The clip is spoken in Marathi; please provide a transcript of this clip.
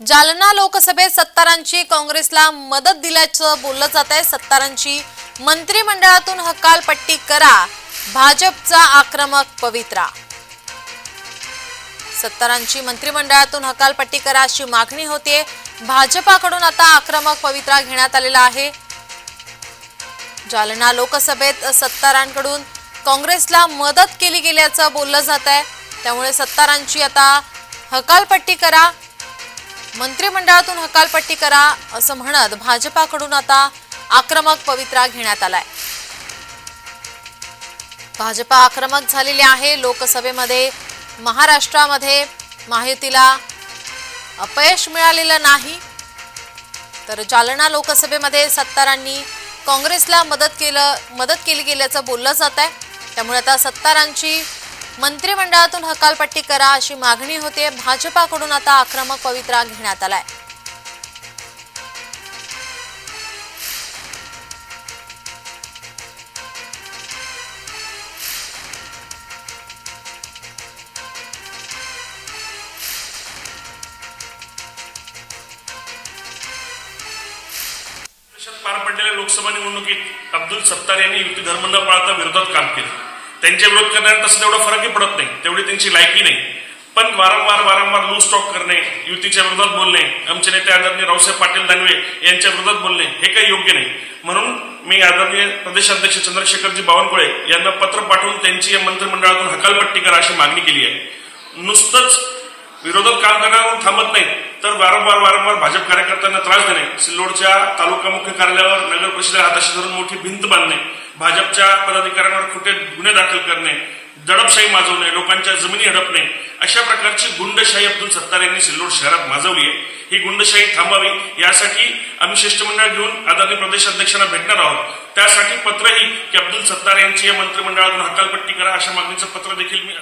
जालना लोकसभेत सत्तारांची काँग्रेसला मदत दिल्याचं बोललं जात आहे. सत्तारांची मंत्रिमंडळातून हकालपट्टी करा. भाजपचा आक्रमक पवित्रा. सत्तारांची मंत्रिमंडळातून हकालपट्टी करा अशी मागणी होते. भाजपाकडून आता आक्रमक पवित्रा घेण्यात आलेला आहे. जालना लोकसभेत सत्तारांकडून काँग्रेसला मदत केली गेल्याचं बोललं जात आहे. त्यामुळे सत्तारांची आता हकालपट्टी करा. मंत्रिमंडळातून हकालपट्टी करा असं म्हणत भाजपाकडून आता आक्रमक पवित्रा घेण्यात आलाय. भाजपा आक्रमक झालेली आहे. लोकसभेमध्ये महाराष्ट्रामध्ये महायुतीला अपयश मिळालेलं नाही. तर जालना लोकसभेमध्ये सत्तारांनी काँग्रेसला मदत केलं मदत केली गेल्याचं बोललं जात आहे त्यामुळे आता सत्तारांची मंत्रिमंडळातून हकालपट्टी करा अशी मागणी होते. भाजपाकडून आता आक्रमक पवित्रा घेण्यात आलाय. पार पडलेल्या लोकसभा निवडणुकीत अब्दुल सत्तार यांनी युती धर्म न पाळता विरोधात काम केलं. त्यांच्या विरोध करण्यात तसं तेवढा फरकही पडत नाही. तेवढी त्यांची लायकी नाही. पण वारंवार वारंवार लूज टॉक करणे युतीच्या विरोधात बोलणे आमचे नेते आदरणीय रावसाहेब पाटील दानवे यांच्या विरोधात बोलणे हे काही योग्य नाही. म्हणून मी आदरणीय प्रदेशाध्यक्ष चंद्रशेखरजी बावनकुळे यांना पत्र पाठवून त्यांची या मंत्रिमंडळातून हकालपट्टी करा अशी मागणी केली आहे. नुसतंच विरोधात काम करण्यावरून थांबत नाही तर वारंवार वारंवार भाजप कार्यकर्त्यांना सिल्लोडच्या तालुका मुख्य कार्यालयावर नगर परिषद हाताशी धरून मोठी भिंत बांधणे भाजपच्या पदाधिकाऱ्यांवर खोटे गुन्हे दाखल करणे दडपशाही माजवणे लोकांच्या जमिनी हडपणे अशा प्रकारची गुंडशाही अब्दुल सत्तार यांनी सिल्लोड शहरात माजवली आहे. ही गुंडशाही थांबावी यासाठी आम्ही शिष्टमंडळ घेऊन आदरणीय प्रदेशाध्यक्षांना भेटणार आहोत. त्यासाठी पत्रही की अब्दुल सत्तार यांची या मंत्रिमंडळातून हकालपट्टी करा अशा मागणीचं पत्र देखील मी